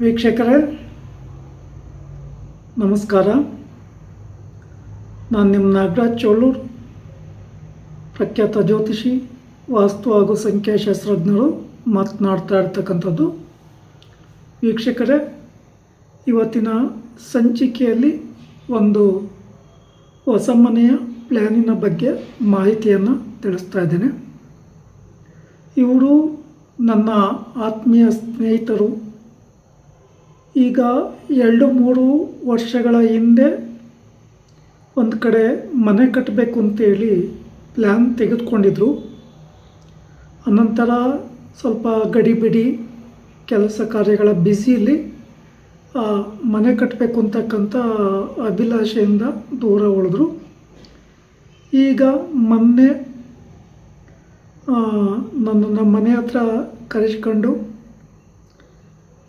ವೀಕ್ಷಕರೇ, ನಮಸ್ಕಾರ. ನಾನು ನಿಮ್ಮ ನಾಗರಾಜ್ ಚೋಳೂರ್, ಪ್ರಖ್ಯಾತ ಜ್ಯೋತಿಷಿ, ವಾಸ್ತು ಹಾಗೂ ಸಂಖ್ಯಾಶಾಸ್ತ್ರಜ್ಞರು ಮಾತನಾಡ್ತಾ ಇರ್ತಕ್ಕಂಥದ್ದು. ವೀಕ್ಷಕರೇ, ಇವತ್ತಿನ ಸಂಚಿಕೆಯಲ್ಲಿ ಒಂದು ಹೊಸ ಮನೆಯ ಪ್ಲ್ಯಾನಿನ ಬಗ್ಗೆ ಮಾಹಿತಿಯನ್ನು ತಿಳಿಸ್ತಾ ಇದ್ದೇನೆ. ಇವರು ನನ್ನ ಆತ್ಮೀಯ ಸ್ನೇಹಿತರು ಈಗ ಎರಡು ಮೂರು ವರ್ಷಗಳ ಹಿಂದೆ ಒಂದು ಕಡೆ ಮನೆ ಕಟ್ಟಬೇಕು ಅಂತೇಳಿ ಪ್ಲ್ಯಾನ್ ತೆಗೆದುಕೊಂಡಿದ್ರು. ಅನಂತರ ಸ್ವಲ್ಪ ಗಡಿಬಿಡಿ ಕೆಲಸ ಕಾರ್ಯಗಳ ಬ್ಯುಸಿಲಿ ಮನೆ ಕಟ್ಟಬೇಕು ಅಂತಕ್ಕಂಥ ಅಭಿಲಾಷೆಯಿಂದ ದೂರ ಉಳಿದ್ರು. ಈಗ ಮೊನ್ನೆ ನಮ್ಮ ಮನೆ ಹತ್ರ ಕರೆಸ್ಕೊಂಡು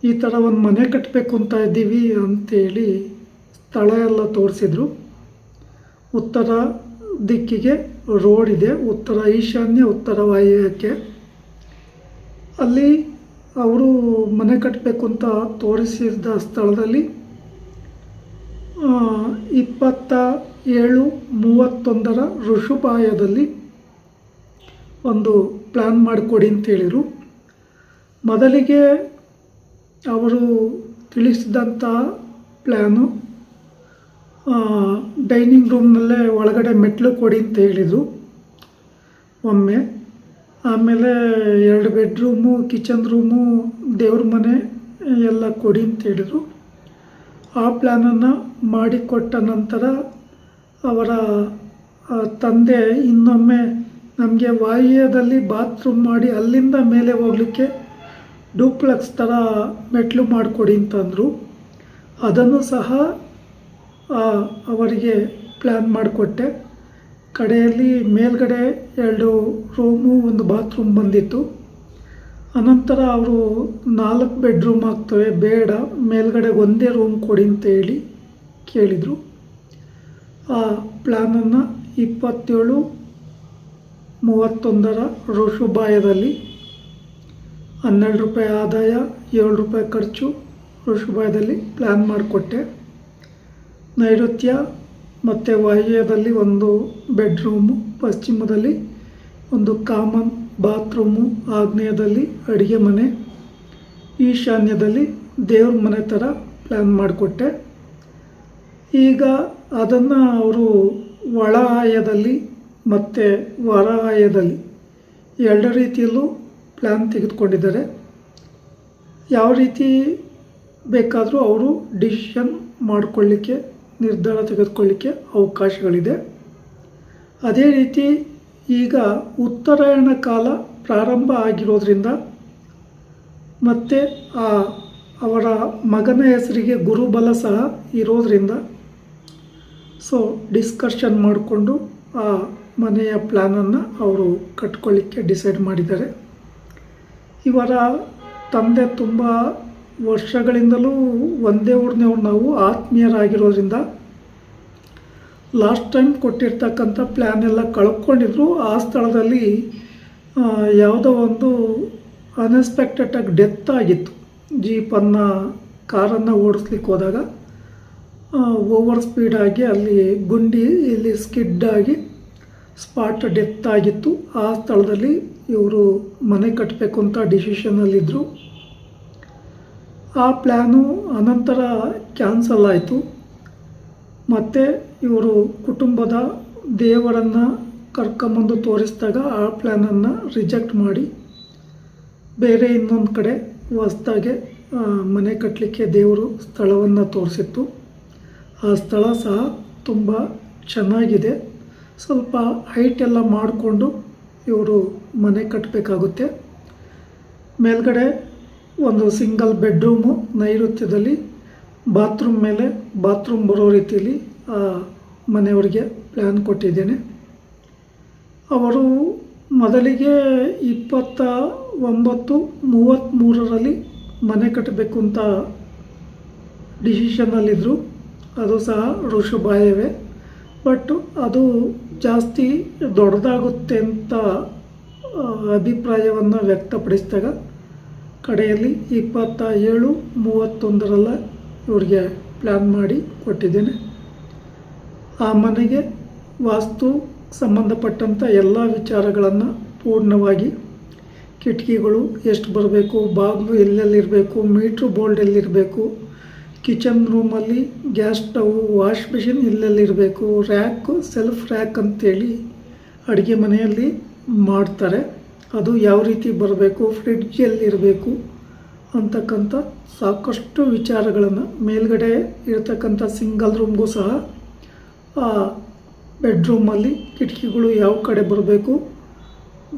ಈ ಥರ ಒಂದು ಮನೆ ಕಟ್ಟಬೇಕು ಅಂತ ಇದ್ದೀವಿ ಅಂತೇಳಿ ಸ್ಥಳ ಎಲ್ಲ ತೋರಿಸಿದ್ರು. ಉತ್ತರ ದಿಕ್ಕಿಗೆ ರೋಡ್ ಇದೆ. ಉತ್ತರ ಈಶಾನ್ಯ, ಉತ್ತರ ವಾಯುಕ್ಕೆ ಅಲ್ಲಿ ಅವರು ಮನೆ ಕಟ್ಟಬೇಕು ಅಂತ ತೋರಿಸಿದ ಸ್ಥಳದಲ್ಲಿ ಇಪ್ಪತ್ತ ಏಳು ಮೂವತ್ತೊಂದರ ಋಷುಪಾಯದಲ್ಲಿ ಒಂದು ಪ್ಲ್ಯಾನ್ ಮಾಡಿಕೊಡಿ ಅಂತೇಳಿದರು ಮೊದಲಿಗೆ ಅವರು ತಿಳಿಸಿದಂತಹ ಪ್ಲ್ಯಾನು ಡೈನಿಂಗ್ ರೂಮ್ನಲ್ಲೇ ಒಳಗಡೆ ಮೆಟ್ಲು ಕೊಡಿ ಅಂತ ಹೇಳಿದರು ಒಮ್ಮೆ. ಆಮೇಲೆ ಎರಡು ಬೆಡ್ರೂಮು, ಕಿಚನ್ ರೂಮು, ದೇವ್ರ ಮನೆ ಎಲ್ಲ ಕೊಡಿ ಅಂತ ಹೇಳಿದರು. ಆ ಪ್ಲ್ಯಾನನ್ನು ಮಾಡಿಕೊಟ್ಟ ನಂತರ ಅವರ ತಂದೆ ಇನ್ನೊಮ್ಮೆ ನಮಗೆ ವಾಯುವ್ಯದಲ್ಲಿ ಬಾತ್ರೂಮ್ ಮಾಡಿ ಅಲ್ಲಿಂದ ಮೇಲೆ ಹೋಗಲಿಕ್ಕೆ ಡೂಪ್ಲೆಕ್ಸ್ ಥರ ಮೆಟ್ಲು ಮಾಡಿಕೊಡಿ ಅಂತಂದರು. ಅದನ್ನು ಸಹ ಅವರಿಗೆ ಪ್ಲ್ಯಾನ್ ಮಾಡಿಕೊಟ್ಟೆ. ಕಡೆಯಲ್ಲಿ ಮೇಲ್ಗಡೆ ಎರಡು ರೂಮು ಒಂದು ಬಾತ್ರೂಮ್ ಬಂದಿತ್ತು. ಅನಂತರ ಅವರು ನಾಲ್ಕು ಬೆಡ್ರೂಮ್ ಆಗ್ತವೆ, ಬೇಡ, ಮೇಲ್ಗಡೆ ಒಂದೇ ರೂಮ್ ಕೊಡಿ ಅಂತ ಹೇಳಿ ಕೇಳಿದರು. ಆ ಪ್ಲ್ಯಾನನ್ನು ಇಪ್ಪತ್ತೇಳು ಮೂವತ್ತೊಂದರ ಋಷುಭಾಯದಲ್ಲಿ ಹನ್ನೆರಡು ರೂಪಾಯಿ ಆದಾಯ, ಏಳು ರೂಪಾಯಿ ಖರ್ಚು ಋಷಭಾಯದಲ್ಲಿ ಪ್ಲ್ಯಾನ್ ಮಾಡಿಕೊಟ್ಟೆ. ನೈಋತ್ಯ ಮತ್ತು ವಾಯುವ್ಯದಲ್ಲಿ ಒಂದು ಬೆಡ್ರೂಮು ಪಶ್ಚಿಮದಲ್ಲಿ ಒಂದು ಕಾಮನ್ ಬಾತ್ರೂಮು ಆಗ್ನೇಯದಲ್ಲಿ ಅಡುಗೆ ಮನೆ, ಈಶಾನ್ಯದಲ್ಲಿ ದೇವ್ರ ಮನೆ ಥರ ಪ್ಲ್ಯಾನ್ ಮಾಡಿಕೊಟ್ಟೆ. ಈಗ ಅದನ್ನು ಅವರು ಒಳ ಆಯದಲ್ಲಿ ಮತ್ತು ಹೊರ ಆಯದಲ್ಲಿ ಎರಡು ರೀತಿಯಲ್ಲೂ ಪ್ಲ್ಯಾನ್ ತೆಗೆದುಕೊಂಡಿದ್ದಾರೆ. ಯಾವ ರೀತಿ ಬೇಕಾದರೂ ಅವರು ಡಿಸಿಷನ್ ಮಾಡಿಕೊಳ್ಳಿಕ್ಕೆ, ನಿರ್ಧಾರ ತೆಗೆದುಕೊಳ್ಳಿಕ್ಕೆ ಅವಕಾಶಗಳಿದೆ. ಅದೇ ರೀತಿ ಈಗ ಉತ್ತರಾಯಣ ಕಾಲ ಪ್ರಾರಂಭ ಆಗಿರೋದ್ರಿಂದ ಮತ್ತು ಆ ಅವರ ಮಗನ ಹೆಸರಿಗೆ ಗುರುಬಲ ಸಹ ಇರೋದರಿಂದ ಸೊ ಡಿಸ್ಕಷನ್ ಮಾಡಿಕೊಂಡು ಆ ಮನೆಯ ಪ್ಲ್ಯಾನನ್ನು ಅವರು ಕಟ್ಕೊಳ್ಳಿಕ್ಕೆ ಡಿಸೈಡ್ ಮಾಡಿದ್ದಾರೆ. ಇವರ ತಂದೆ ತುಂಬ ವರ್ಷಗಳಿಂದಲೂ ಒಂದೇ ಊರಿನವ್ರು, ನಾವು ಆತ್ಮೀಯರಾಗಿರೋದ್ರಿಂದ ಲಾಸ್ಟ್ ಟೈಮ್ ಕೊಟ್ಟಿರ್ತಕ್ಕಂಥ ಪ್ಲ್ಯಾನ್ ಎಲ್ಲ ಕಳ್ಕೊಂಡಿದ್ರು. ಆ ಸ್ಥಳದಲ್ಲಿ ಯಾವುದೋ ಒಂದು ಅನ್ಎಕ್ಸ್ಪೆಕ್ಟೆಡಾಗಿ ಡೆತ್ ಆಗಿತ್ತು. ಜೀಪನ್ನು ಕಾರನ್ನು ಓಡಿಸ್ಲಿಕ್ಕೆ ಹೋದಾಗ ಓವರ್ ಸ್ಪೀಡಾಗಿ ಅಲ್ಲಿ ಗುಂಡಿ, ಇಲ್ಲಿ ಸ್ಕಿಡ್ ಆಗಿ ಸ್ಪಾಟ್ ಡೆತ್ ಆಗಿತ್ತು. ಆ ಸ್ಥಳದಲ್ಲಿ ಇವರು ಮನೆ ಕಟ್ಟಬೇಕು ಅಂತ ಡಿಸಿಷನಲ್ಲಿದ್ದರು ಆ ಪ್ಲ್ಯಾನು ಅನಂತರ ಕ್ಯಾನ್ಸಲ್ ಆಯಿತು. ಮತ್ತು ಇವರು ಕುಟುಂಬದ ದೇವರನ್ನು ಕರ್ಕೊಂಬಂದು ತೋರಿಸಿದಾಗ ಆ ಪ್ಲ್ಯಾನನ್ನು ರಿಜೆಕ್ಟ್ ಮಾಡಿ ಬೇರೆ ಇನ್ನೊಂದು ಕಡೆ ಹೊಸ್ದಾಗೆ ಮನೆ ಕಟ್ಟಲಿಕ್ಕೆ ದೇವರು ಸ್ಥಳವನ್ನು ತೋರಿಸಿತ್ತು. ಆ ಸ್ಥಳ ಸಹ ತುಂಬ ಚೆನ್ನಾಗಿದೆ. ಸ್ವಲ್ಪ ಹೈಟ್ ಎಲ್ಲ ಮಾಡಿಕೊಂಡು ಇವರು ಮನೆ ಕಟ್ಟಬೇಕಾಗುತ್ತೆ ಮೇಲ್ಗಡೆ ಒಂದು ಸಿಂಗಲ್ ಬೆಡ್ರೂಮು, ನೈಋತ್ಯದಲ್ಲಿ ಬಾತ್ರೂಮ್ ಮೇಲೆ ಬಾತ್ರೂಮ್ ಬರೋ ರೀತಿಯಲ್ಲಿ ಆ ಮನೆಯವರಿಗೆ ಪ್ಲ್ಯಾನ್ ಕೊಟ್ಟಿದ್ದೇನೆ. ಅವರು ಮೊದಲಿಗೆ ಇಪ್ಪತ್ತ ಒಂಬತ್ತು ಮೂವತ್ತ್ಮೂರರಲ್ಲಿ ಮನೆ ಕಟ್ಟಬೇಕು ಅಂತ ಡಿಸಿಷನಲ್ಲಿದ್ದರು ಅದು ಸಹ ಋಷುಭಾಯವೇ ಬಟ್ ಅದು ಜಾಸ್ತಿ ದೊಡ್ಡದಾಗುತ್ತೆ ಅಂತ ಅಭಿಪ್ರಾಯವನ್ನು ವ್ಯಕ್ತಪಡಿಸಿದಾಗ ಕಡೆಯಲ್ಲಿ ಇಪ್ಪತ್ತ ಏಳು ಮೂವತ್ತೊಂದರಲ್ಲ ಇವ್ರಿಗೆ ಪ್ಲ್ಯಾನ್ ಮಾಡಿ ಕೊಟ್ಟಿದ್ದೇನೆ. ಆ ಮನೆಗೆ ವಾಸ್ತು ಸಂಬಂಧಪಟ್ಟಂಥ ಎಲ್ಲ ವಿಚಾರಗಳನ್ನು ಪೂರ್ಣವಾಗಿ ಕಿಟಕಿಗಳು ಎಷ್ಟು ಬರಬೇಕು, ಬಾಗಿಲು ಎಲ್ಲೆಲ್ಲಿರಬೇಕು, ಮೀಟ್ರ್ ಬೋಲ್ಡ್ ಎಲ್ಲಿರಬೇಕು, ಕಿಚನ್ ರೂಮಲ್ಲಿ ಗ್ಯಾಸ್ ಸ್ಟವ್ ವಾಶ್ ಮಿಷಿನ್ ಎಲ್ಲೆಲ್ಲಿರಬೇಕು, ರ್ಯಾಕು, ಸೆಲ್ಫ್ ರ್ಯಾಕ್ ಅಂತೇಳಿ ಅಡುಗೆ ಮನೆಯಲ್ಲಿ ಮಾಡ್ತಾರೆ. ಅದು ಯಾವ ರೀತಿ ಬರಬೇಕು ಫ್ರಿಡ್ಜ್ ಎಲ್ಲಿರಬೇಕು ಅಂತಕ್ಕಂಥ ಸಾಕಷ್ಟು ವಿಚಾರಗಳನ್ನು ಮೇಲ್ಗಡೆ ಇರತಕ್ಕಂಥ ಸಿಂಗಲ್ ರೂಮ್ಗೂ ಸಹ, ಆ ಬೆಡ್ರೂಮಲ್ಲಿ ಕಿಟಕಿಗಳು ಯಾವ ಕಡೆ ಬರಬೇಕು,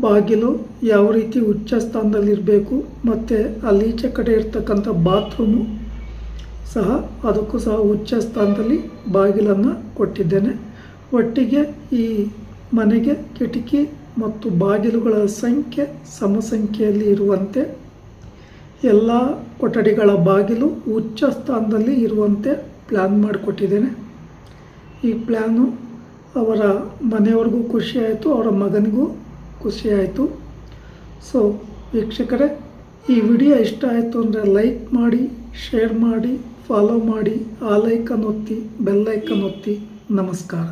ಬಾಗಿಲು ಯಾವ ರೀತಿ ಉಚ್ಚ ಸ್ಥಾನದಲ್ಲಿರಬೇಕು, ಮತ್ತು ಅಲ್ಲಿ ಈಚೆ ಕಡೆ ಇರ್ತಕ್ಕಂಥ ಬಾತ್ರೂಮು ಸಹ ಅದಕ್ಕೂ ಸಹ ಉಚ್ಚ ಸ್ಥಾನದಲ್ಲಿ ಬಾಗಿಲನ್ನು ಕೊಟ್ಟಿದ್ದೇನೆ. ಒಟ್ಟಿಗೆ ಈ ಮನೆಗೆ ಕಿಟಕಿ ಮತ್ತು ಬಾಗಿಲುಗಳ ಸಂಖ್ಯೆ ಸಮಸಂಖ್ಯೆಯಲ್ಲಿ ಇರುವಂತೆ, ಎಲ್ಲ ಕೊಠಡಿಗಳ ಬಾಗಿಲು ಉಚ್ಚ ಸ್ಥಾನದಲ್ಲಿ ಇರುವಂತೆ ಪ್ಲ್ಯಾನ್ ಮಾಡಿಕೊಟ್ಟಿದ್ದೇನೆ. ಈ ಪ್ಲ್ಯಾನು ಅವರ ಮನೆಯವ್ರಿಗೂ ಖುಷಿಯಾಯಿತು, ಅವರ ಮಗನಿಗೂ ಖುಷಿಯಾಯಿತು. ಸೊ ವೀಕ್ಷಕರೇ, ಈ ವಿಡಿಯೋ ಇಷ್ಟ ಆಯಿತು ಅಂದರೆ ಲೈಕ್ ಮಾಡಿ ಶೇರ್ ಮಾಡಿ ಫಾಲೋ ಮಾಡಿ, ಆ ಲೈಕನ್ ಒತ್ತಿ ಬೆಲ್ಲೈಕನ್ ಒತ್ತಿ ನಮಸ್ಕಾರ.